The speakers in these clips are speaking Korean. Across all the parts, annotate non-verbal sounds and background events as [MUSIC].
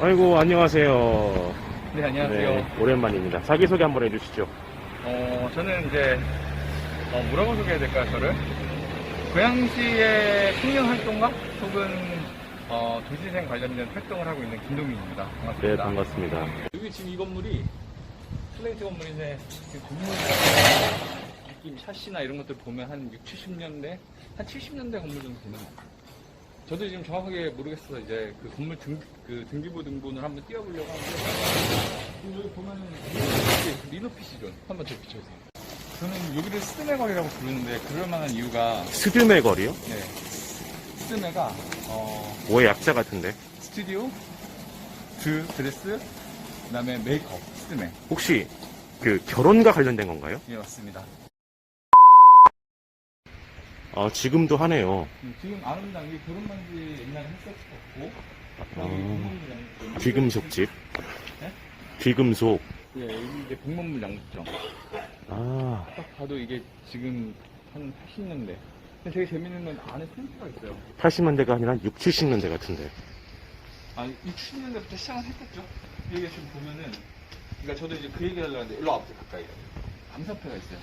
아이고 안녕하세요. 네, 안녕하세요. 네, 오랜만입니다. 자기소개 한번 해주시죠. 어, 저는 이제, 어, 뭐라고 소개해야 될까요, 저를? 고양시의 청년 활동가? 혹은, 어, 도시생 관련된 활동을 하고 있는 김동민입니다. 반갑습니다. 네, 반갑습니다. 여기 지금 이 건물이 슬레이트 건물인데, 그 건물 느낌, 샤시나 이런 것들 보면 한 6, 70년대? 한 70년대 건물 정도 되는 것 같아요. 저도 지금 정확하게 모르겠어서 이제 그 건물 등, 그 등기부 등본을 한번 띄워보려고 하는데, 여기 보면은 리노피 시존 한번 더 비춰주세요. 저는 여기를 스드메 거리라고 부르는데 그럴 만한 이유가 스드메 거리요? 네. 스드메가 어, 뭐의 약자 같은데? 스튜디오, 드, 드레스, 그다음에 메이크업, 스드메. 혹시 그 결혼과 관련된 건가요? 예 맞습니다. 아, 지금도 하네요. 음, 지금 아름다운 게 결혼 반지 옛날에 했었고, 아, 귀금속집. 네? 귀금속. 예 여기 이제 백만물 양국점. 아, 딱 봐도 이게 지금 한 80년대. 근데 되게 재밌는 건 안에 센터가 있어요. 80년대가 아니라 6, 70년대 같은데. 아, 60년대부터 시작은 했겠죠. 여기 지금 보면은, 그러니까 저도 이제 그 얘기 하려고 하는데, 일로 와보세요, 가까이. 감사패가 있어요.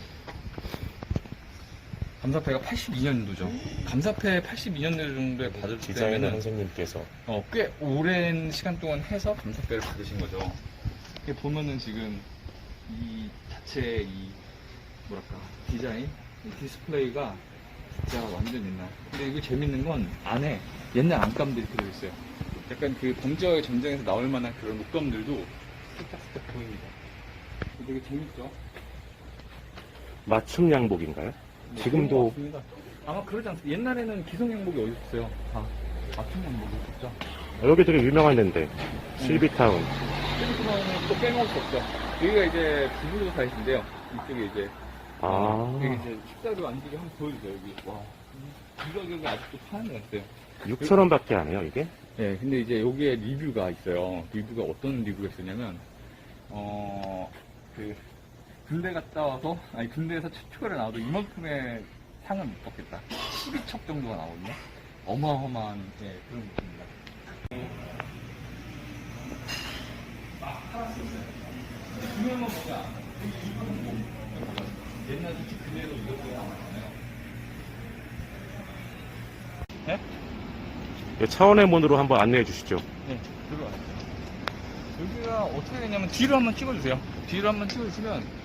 감사패가 82년도죠. 감사패 82년도 정도에 받을 디자이너 때면은, 선생님께서. 어, 꽤 오랜 시간 동안 해서 감사패를 받으신 거죠. 이게 보면은 지금, 이 자체의 이, 뭐랄까, 디자인, 이 디스플레이가 진짜 완전 옛날. 근데 이거 재밌는 건 안에 옛날 안감들이 들어있어요. 약간 그 범죄와의 전쟁에서 나올 만한 그런 옷감들도 살짝살짝 보입니다. 되게 재밌죠? 맞춤 양복인가요? 네, 지금도-. 아마 그러지 않습니다. 옛날에는 기성 양복이 어디 있어요? 다 맞춤 양복이 있었죠. 어, 여기 되게 유명한 데인데. 실비타운. 세리프마는 또 빼먹을 수 없죠. 여기가 이제 부부도 사이트인데요. 이쪽에 이제 아, 여기 이제 식사료 앉기게 한번 보여주세요. 여기 와. 이 가격이 아직도 파는 것 같아요. 6천 원밖에 안 해요, 이게? 네, 근데 이제 여기에 리뷰가 있어요. 리뷰가 어떤 리뷰가 있었냐면, 어, 그, 군대 갔다 와서, 아니, 군대에서 최초로 나와도 이만큼의 상은 못 받겠다. 12첩 정도가 나오거든요. 어마어마한, 예, 그런 느낌입니다. 아, 팔았었어요. 중요한 건 뭐냐? 이 이건 옛날 솔직히 그대로 이것도 나왔잖아요. 네? 이 차원의 문으로 한번 안내해 주시죠. 네, 들어와요. 여기가 어떻게 되냐면 뒤로 한번 찍어주세요. 뒤로 한번 찍어주시면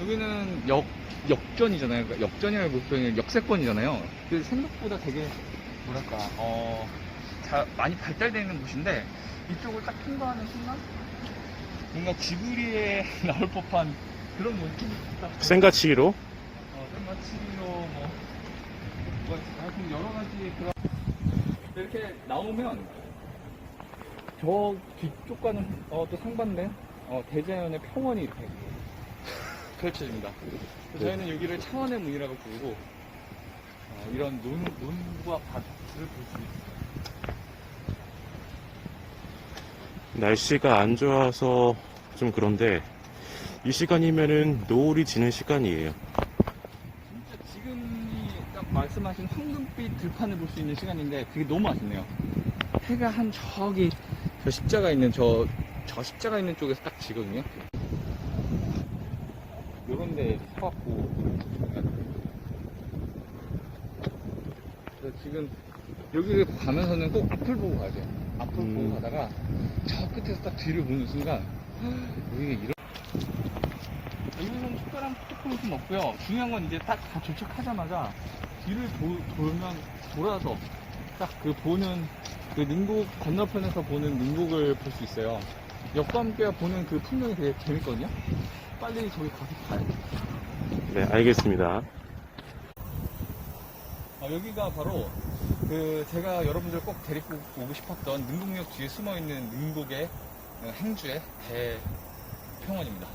여기는 역 역전이잖아요. 그러니까 역전이라고 보면 역세권이잖아요. 그 생각보다 되게 뭐랄까 어 자, 많이 발달되어 있는 곳인데 이쪽을 딱 통과하는 순간 뭔가 지구리에 [LAUGHS] 나올 법한 그런 느낌이 딱 생가치로 어, 땡마치로 뭐, 뭐, 하여튼 여러 가지 그런. 이렇게 나오면, 저 뒤쪽과는 어, 또 상반된, 어, 대자연의 평원이 이렇게 펼쳐집니다. 그래서 저희는 여기를 창원의 문이라고 부르고, 어, 이런 논, 논과 밭을 볼 수 있어요. 날씨가 안 좋아서 좀 그런데 이 시간이면은 노을이 지는 시간이에요. 진짜 지금이 딱 말씀하신 황금빛 들판을 볼 수 있는 시간인데 그게 너무 아쉽네요. 해가 한 저기 저 십자가 있는 저, 저 십자가 있는 쪽에서 딱 지거든요. 요런 데 서갖고 그래서 지금 여기를 가면서는 꼭 앞을 보고 가야 돼요. 앞을 음. 보고 가다가 저 끝에서 딱 뒤를 보는 순간 여기가 이런 여기서는 특별한 프로토콜은 없고요. 중요한 건 이제 딱 다 도착하자마자 뒤를 도, 돌면 돌아서 딱 그 보는 그 능곡 건너편에서 보는 능곡을 볼 수 있어요. 역과 함께 보는 그 풍경이 되게 재밌거든요. 빨리 저기 가서 봐야 돼. 네, 알겠습니다. 어, 여기가 바로 그 제가 여러분들 꼭 데리고 오고 싶었던 능곡역 뒤에 숨어 있는 능곡의 어, 행주의 대평원입니다.